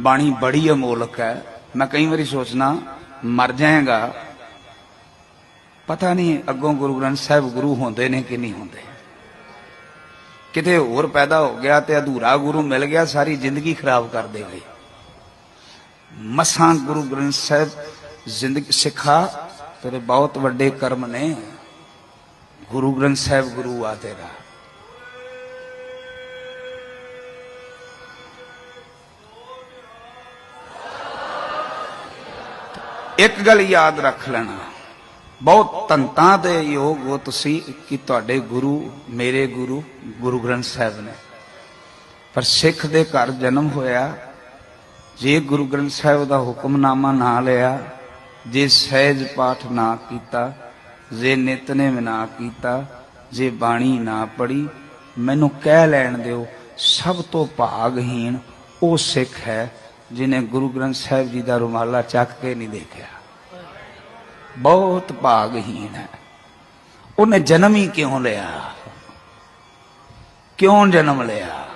ਬਾਣੀ ਬੜੀ ਅਮੋਲਕ ਹੈ। ਮੈਂ ਕਈ ਵਾਰੀ ਸੋਚਣਾ ਮਰ ਜਾਏਗਾ। ਪਤਾ ਨਹੀਂ ਅੱਗੋਂ ਗੁਰੂ ਗ੍ਰੰਥ ਸਾਹਿਬ ਗੁਰੂ ਹੁੰਦੇ ਨੇ ਕਿ ਨਹੀਂ ਹੁੰਦੇ। ਕਿਤੇ ਹੋਰ ਪੈਦਾ ਹੋ ਗਿਆ ਤੇ ਅਧੂਰਾ ਗੁਰੂ ਮਿਲ ਗਿਆ, ਸਾਰੀ ਜ਼ਿੰਦਗੀ ਖਰਾਬ ਕਰ ਦੇਵੇ। ਮਸਾਂ ਗੁਰੂ ਗ੍ਰੰਥ ਸਾਹਿਬ ਜ਼ਿੰਦਗੀ ਸਿੱਖਾ, ਤੇਰੇ ਬਹੁਤ ਵੱਡੇ ਕਰਮ ਨੇ। ਗੁਰੂ ਗ੍ਰੰਥ ਸਾਹਿਬ ਗੁਰੂ ਆ ਤੇਰਾ। ਇੱਕ ਗੱਲ ਯਾਦ ਰੱਖ ਲੈਣਾ। ਬਹੁਤ ਤੰਤਾਂ ਦੇ ਯੋਗ ਹੋ ਤੁਸੀਂ ਕਿ ਤੁਹਾਡੇ ਗੁਰੂ, ਮੇਰੇ ਗੁਰੂ ਗੁਰੂ ਗ੍ਰੰਥ ਸਾਹਿਬ ਨੇ। ਪਰ ਸਿੱਖ ਦੇ ਘਰ ਜਨਮ ਹੋਇਆ, ਜੇ ਗੁਰੂ ਗ੍ਰੰਥ ਸਾਹਿਬ ਦਾ ਹੁਕਮਨਾਮਾ ਨਾ ਲਿਆ, ਜੇ ਸਹਿਜ ਪਾਠ ਨਾ ਕੀਤਾ, ਜੇ ਨਿਤਨੇਮ ਨਾ ਕੀਤਾ, ਜੇ ਬਾਣੀ ਨਾ ਪੜੀ ਮੈਨੂੰ ਕਹਿ ਲੈਣ ਦਿਓ, ਸਭ ਤੋਂ ਭਾਗਹੀਣ ਉਹ ਸਿੱਖ ਹੈ ਜਿਨੇ ਗੁਰੂ ਗ੍ਰੰਥ ਸਾਹਿਬ ਜੀ ਦਾ ਰੁਮਾਲਾ ਚੱਕ ਕੇ ਨਹੀਂ ਦੇਖਿਆ ਬਹੁਤ ਭਾਗਹੀਣ ਹੈ ਉਹਨੇ ਜਨਮ ਹੀ ਕਿਉਂ ਲਿਆ ਕਿਉਂ ਜਨਮ ਲਿਆ